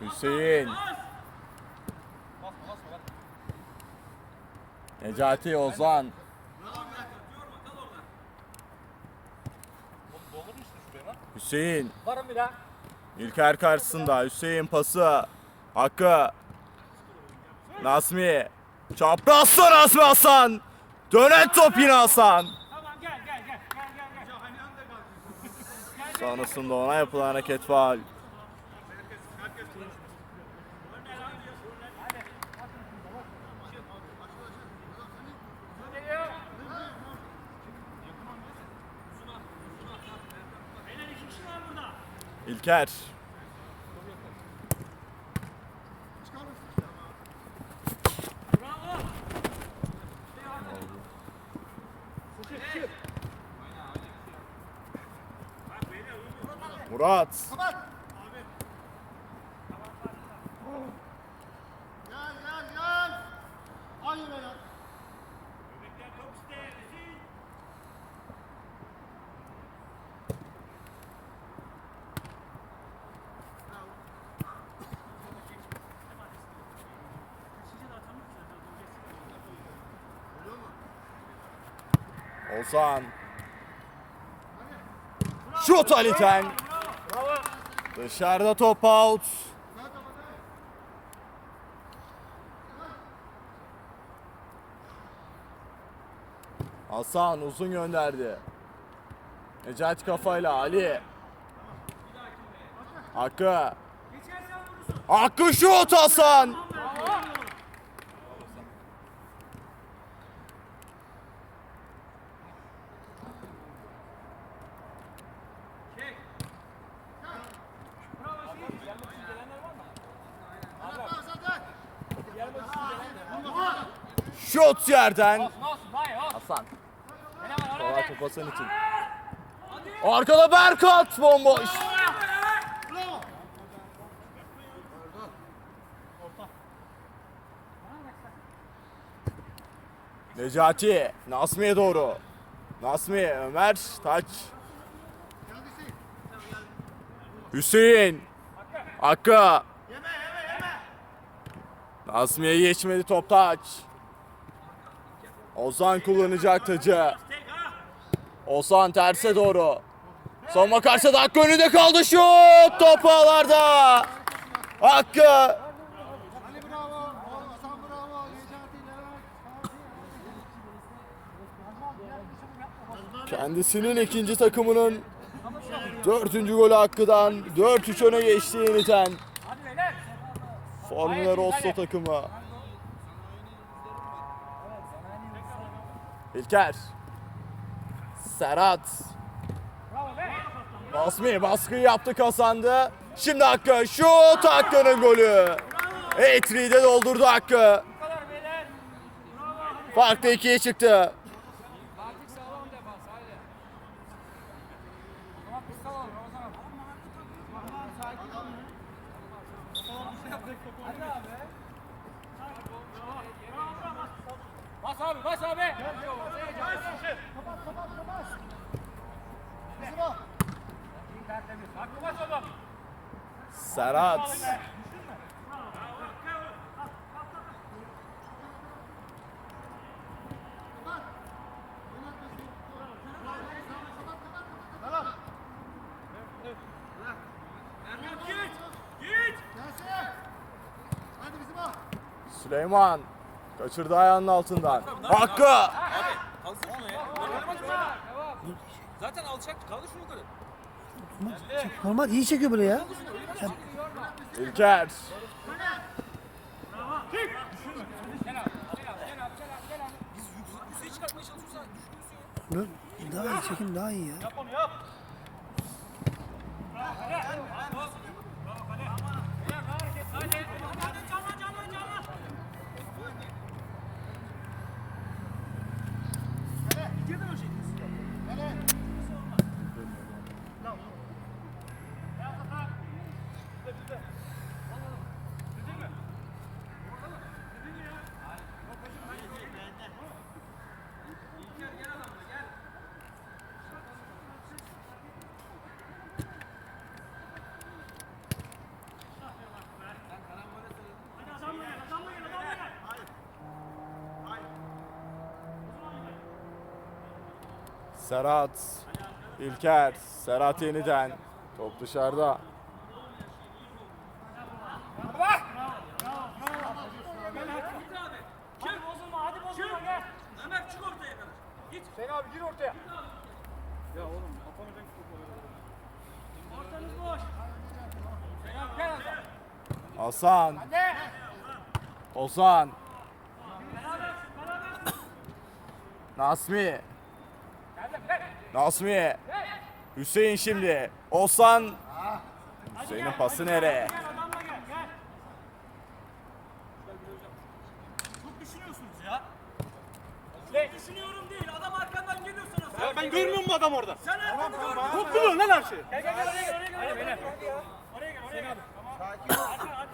Hüseyin. Necati Ozan. Hüseyin. Varım bir daha. İlker karşısında. Hüseyin pası. Hakkı. Nasmi. Çaprazsa Nasmi Hasan. Dönen top yine Hasan. Sonrasında ona yapılan hareket faal. İlker. Murat. Gel gel gel. Hayır be ya. Ozan. Şut Ali'ten. Dışarıda top out. Hasan uzun gönderdi. Necati kafayla Ali. Hakkı. Hakkı şut Hasan. Şut yerden. Hasan. Kolay top Hasan için. Arkada Berkat bomboş. Necati Nasmi'ye doğru. Nasmi Ömer taç. Hüseyin. Hakkı. Nasmi'ye geçmedi top taç. Ozan kullanacak tacı. Ozan terse doğru. Savunma karşıda Hakkı önünde kaldı şut. Top ağlarda. Hakkı. Kendisinin ikinci takımının dördüncü golü Hakkı'dan 4-3 öne geçti yeniden. Formula Rosso takımı. İlker. Serhat. Bravo. Basmi baskıyı yaptı kazandı. Şimdi Hakkı şut Hakkı'nın golü. Etri'yi doldurdu Hakkı. Fark da ikiye çıktı. Fatih sağlam defans haydi. Ramazan abi. Hadi abi. Bas abi bas abi. Tertemiz. Hakkı bas oğlum. Serhat. Bizim o. Süleyman. Kaçırdı ayağının altından. Hakkı. Kalsın şunu ya. Zaten alçak. Kaldır şunu yukarı. Normal iyi çekiyor böyle ya. İlker. Biz yük- yükseğe çıkartmaya çalışıyorsan düşürüyorsun ya. Dur, Daha iyi çekim daha iyi ya. Serhat. İlker. Serhat yeniden. Top dışarıda. Ortaya. Hüseyin abi gir ortaya. Ortanız boş. Selam gel Hasan. Hasan. Ozan. Nasmi. Nasmi. Hüseyin şimdi. Ozan. Hüseyin'in pası nereye? Düşünüyorum değil. Adam arkandan geliyor sana. Ya ben görmüyor musun adam orada? Sen arkanı görmüyorsun. Topluyor lan her şeyi. Gel gel gel oraya gel oraya gel. Oraya gel. Oraya gel oraya gel. Tamam. Arka arka arka.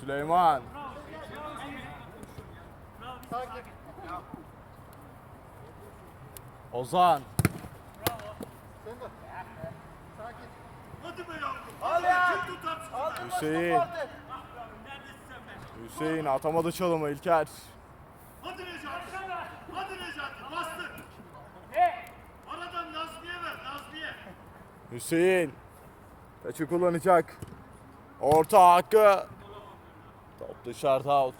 Süleyman. Ozan. Hüseyin. Hüseyin atamadı çalımı İlker. Hadi Necati. Hadi Necati. Bastır. Aradan Nazmiye ver. Nazmiye. Hüseyin. Taçı kullanacak. Orta hakkı. Top dışarıda out.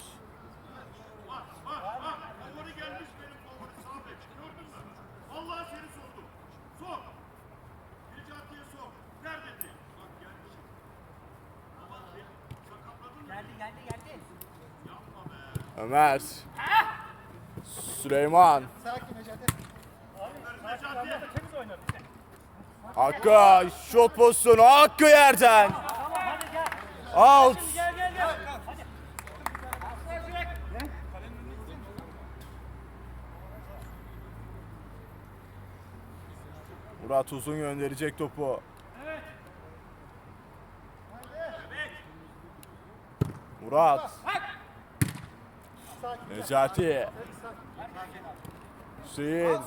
Ömer. Süleyman. Hakkı şut pozisyonu Hakkı yerden. Out. Gel gel gel. Hadi. Aslan direkt. Murat uzun gönderecek topu. Murat. Necati. Hüseyin.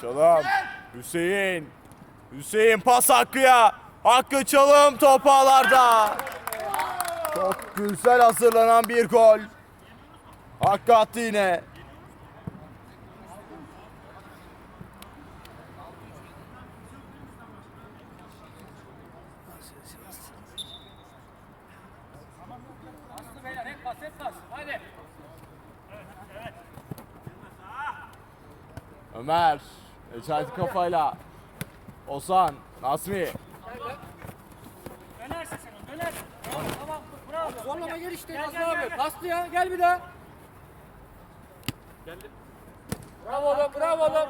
Çalım. Hüseyin. Hüseyin pas Hakkı'ya. Hakkı çalım top ağlarda. Çok güzel hazırlanan bir gol. Hakkı attı yine. Aslı beyler hep pas hep pas. Hadi. Ömer. Necati kafayla. Ozan. Nasmi. Dönersin sen onu dönersin. Tamam tamam bravo. Zorlama gel işte gel, abi. Bastı ya gel bir daha. Bravo oğlum bravo oğlum.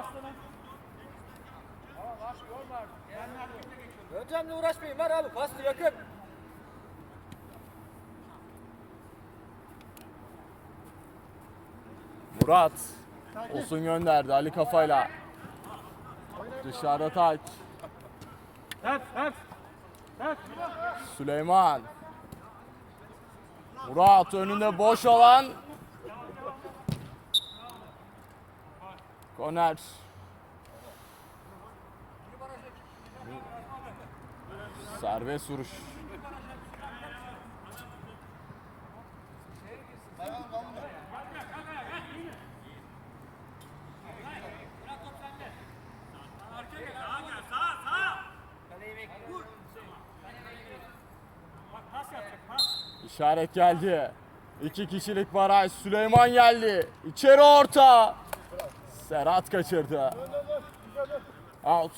Yöntemle uğraşmayın var abi bastı yakın. Murat. Olsun gönderdi Ali kafayla. Dışarıda taç. Hep hep. Süleyman. Murat önünde boş alan. Koner. Serbest vuruş. İşaret geldi. İki kişilik baraj. Süleyman geldi. İçeri orta. Serhat kaçırdı. Out.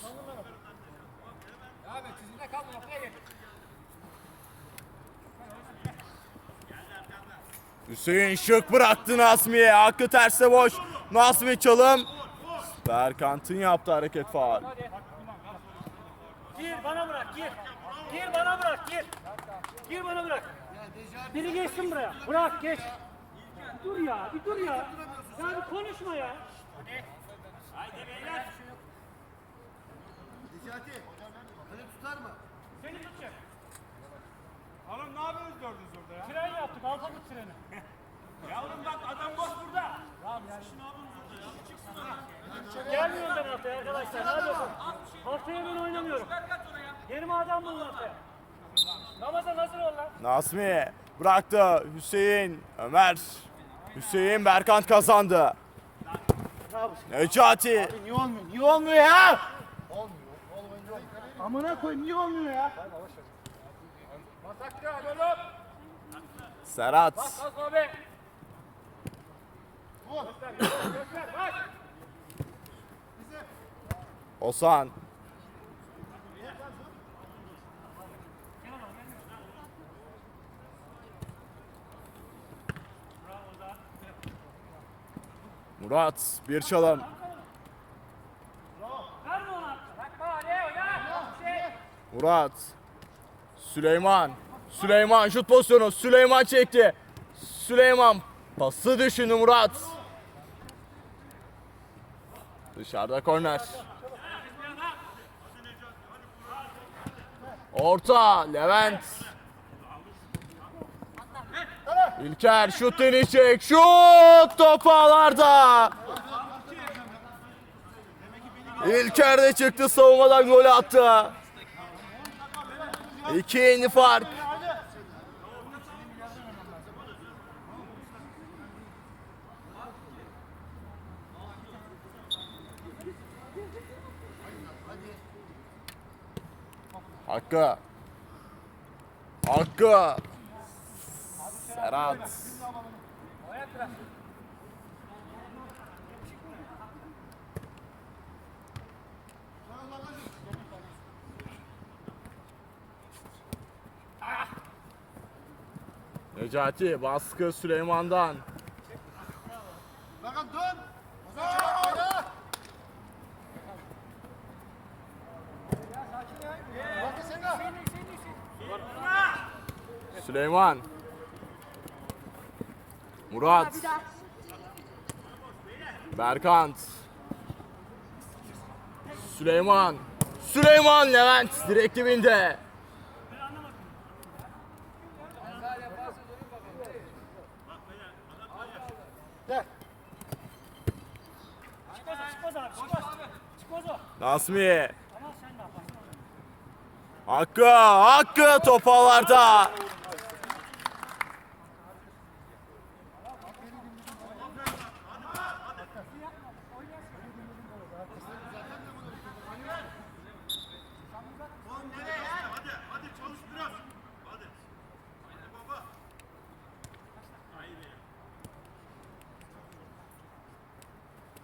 Hüseyin şık bıraktı Nasmi'ye. Hakkı terse boş. Nasmi çalım. Berkant'ın yaptığı hareket faal. Gir bana bırak gir. Gir bana bırak gir. Gir bana bırak. Biri geçsin buraya. Bırak geç. Bir dur ya bir dur ya. Ya bir konuşma ya. Haydi beyler. Necati. Kale tutar mı? Oğlum ne yapıyorsunuz dördünüz orada ya? Tren yaptık alfalık treni. Yavrum bak adam boş burada. Gelmiyorum ben haftaya arkadaşlar. Ne yapıyorsun? Haftaya ben oynamıyorum. Yerime adam bulun haftaya. Ramazan hazır ol lan. Nasmi Bıraktı Hüseyin. Ömer. Hüseyin Berkant kazandı. Necati. Niye olmuyor? Niye olmuyor ya? Olmuyor. Olmayınca Amına koyayım niye olmuyor ya? Oğlum. Serhat. Osan. Murat bir çalım. Murat. Süleyman. Süleyman şut pozisyonu. Süleyman çekti. Süleyman pası düşündü Murat. Dışarıda korner. Orta Levent. İlker şut deneyecek. Şut top ağlarda. İlker de çıktı savunmadan gol attı. İki yeni fark. Hakkı. Hakkı. Serhat. Necati baskı Süleyman'dan. Bakın dön. Ozan oyna. Bakın sen Süleyman. Murat. Berkant. Süleyman. Süleyman Levent direkt dibinde. Nasmi. Hakkı. Hakkı topalarda. Hadi hadi çalış biraz. Hadi. Hadi baba. Murat. Omuz omuz, omuz omuz, omuz omuz. Biz de lazım abi. Bas, bas, bas, bas. Hadi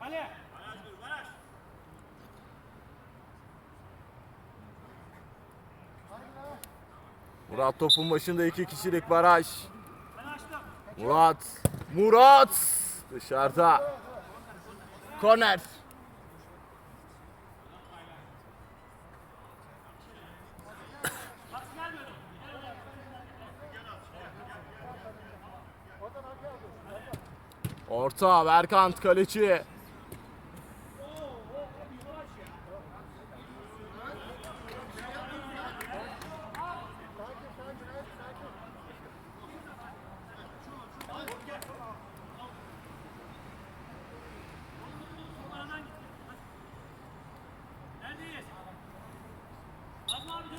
Ali. Murat topun başında iki kişilik baraj. Murat. Murat. Dışarıda. Korner. Orta Berkant kaleci. Neredeyiz? Azmi abi dur.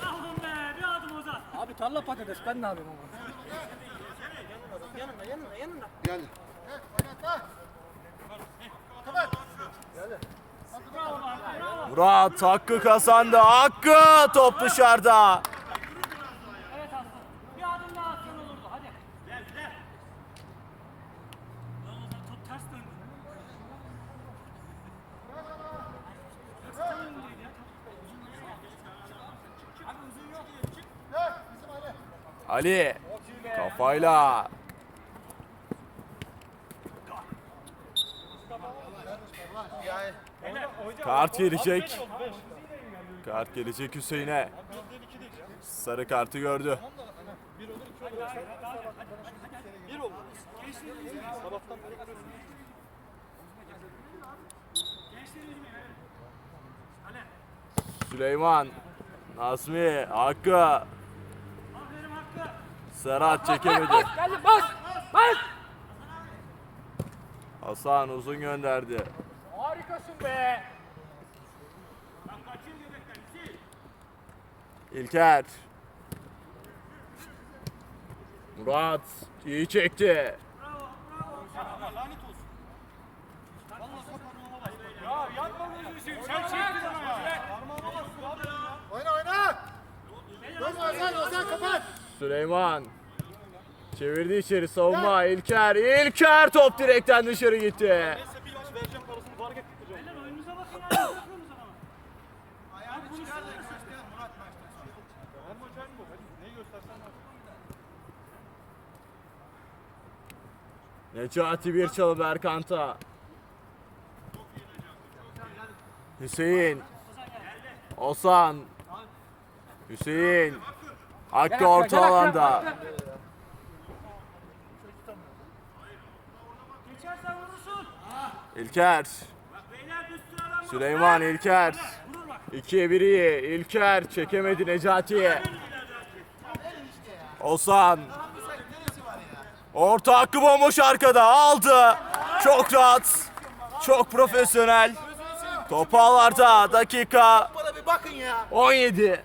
Bravo be, bir adım Ozan. Abi tarla patates ben ne yapayım ama? Geldi. Bravo abi, bravo. Murat Hakkı kazandı. Hakkı top dışarıda. Evet Aslan. Bir adım daha atsan olurdu. Hadi. Gel gel. Lan Ozan top ters döndü. Ters döndüydü ya. Abi uzun yok. Gel bizim Ali. Ali kafayla. Kart gelecek. Kart gelecek Hüseyin'e. Sarı kartı gördü. Süleyman. Aferin Hakkı. Serhat çekemedi. Geldi bas. Bas. Hasan uzun gönderdi. Harikasın be. İlker. Murat iyi çekti. Ya yapma bunu şey. Sen çektin onu ya. Oyna oyna. Ozan kapat. Süleyman. Çevirdi içeri savunma. İlker. İlker top direkten dışarı gitti. Neyse bir. Necati Birçalı Berkant'a. Hüseyin. Osan. Hüseyin. Hakkı orta alanda. İlker. Süleyman İlker. Vurur bak. 2'ye 1 iyi. İlker çekemedi Necati'ye. Osan. Orta hakkı bomboş arkada aldı. Çok rahat. Çok profesyonel. Top ağlarda dakika Bana bir bakın ya. 17.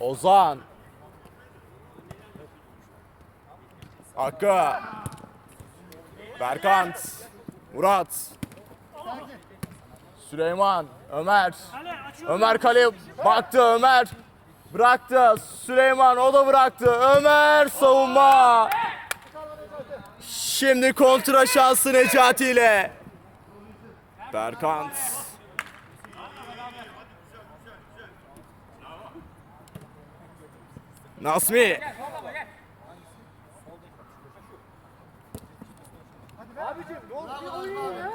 Ozan. Hakkı. Berkant. Murat. Süleyman. Ömer. Ömer kale baktı Ömer. Bıraktı. Süleyman o da bıraktı. Ömer savunma. Şimdi kontra şansı Necati ile. Berkant. Nasmi. Abicim ne oldu? Bir oyun ya.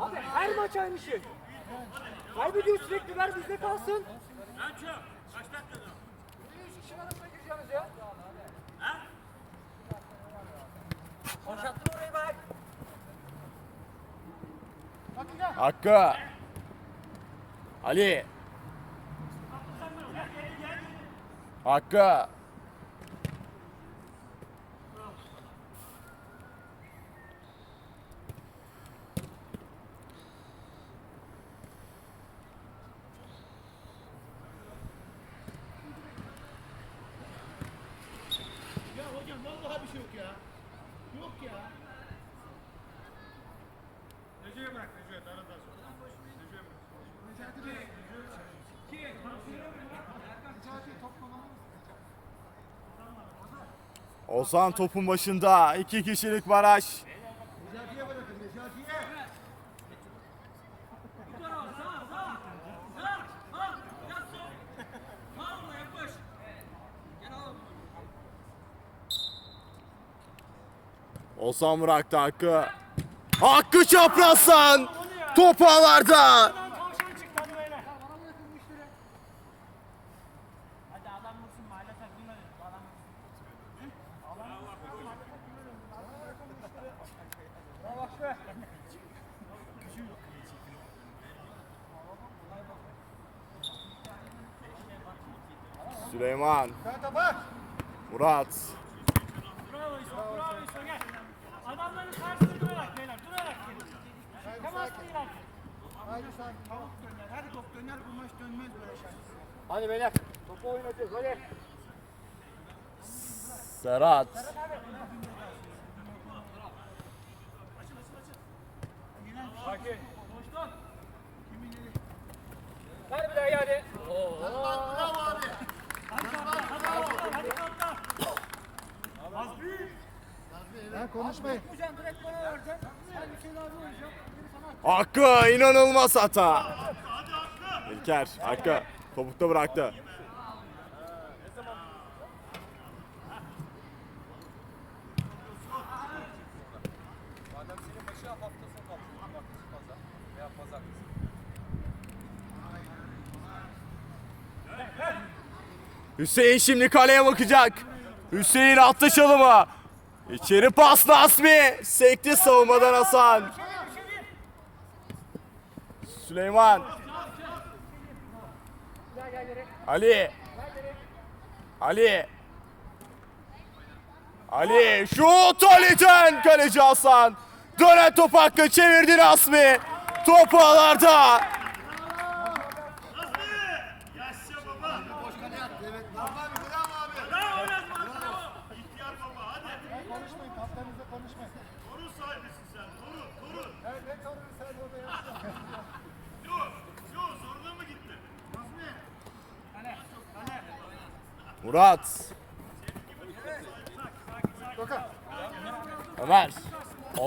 Abi her maç aynı şey. Kaybediyor sürekli ver bizde kalsın. Kaç dakikada? Üç kişinin arasına gireceğiniz ya. Boşalttın orayı bak. Hakkı. Ali. Hakkı. Ya hocam vallahi bir şey Ozan topun başında. iki kişilik baraj. Ozan bıraktı Hakkı. Hakkı çaprazdan. Top ağlarda. Hadi adam vursun mahalle. Adam Süleyman. Sen topa. Murat. Bravo İso, bravo İso gel. Adamların karşısında durarak beyler, durarak gelin. Temas değil artık. Haydi sen tavuk döner. Hadi top döner bu maç dönmez böyle şey. Hadi beyler. Topu oynayacağız hadi. Serhat. Ver bir daha abi. Kalkta. Ben konuşmayın. Hocam direkt bana vereceksin. Ben şey lazım oynayacağım. Hakkı inanılmaz hata. İlker. Hakkı. Topukta bıraktı. Hüseyin şimdi kaleye bakacak. Hüseyin attı çalımı. İçeri pas Nasmi. Sekti savunmadan Hasan. Süleyman. Ali. Ali. Ali. Şut Ali'den kaleci Hasan. Dönen top hakkı çevirdi Nasmi. Top ağlarda. Yaşa baba. Boş kaleye attı evet. Bravo abi bravo abi. Bravo Nazmi. İhtiyar baba hadi. Konuşmayın kaptanınızla konuşmayın. Torun sahibisin sen. Torun torun. Evet ne torunu sen orada ya. Yok. Yok zoruna mı gitti? Nazmi. Murat. Ömer.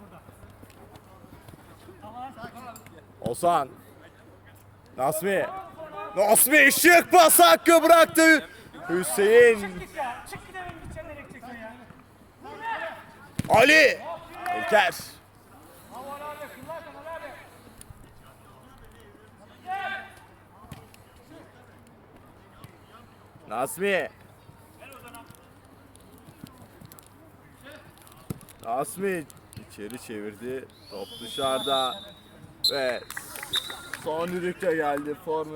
burada. Tamam. Osan. Nasmi. Nasmi şık pas hakkı bıraktı. Hüseyin. Ali. İlker. Nasmi. Nasmi içeri çevirdi. Top dışarıda. Ve son düdük de geldi. Form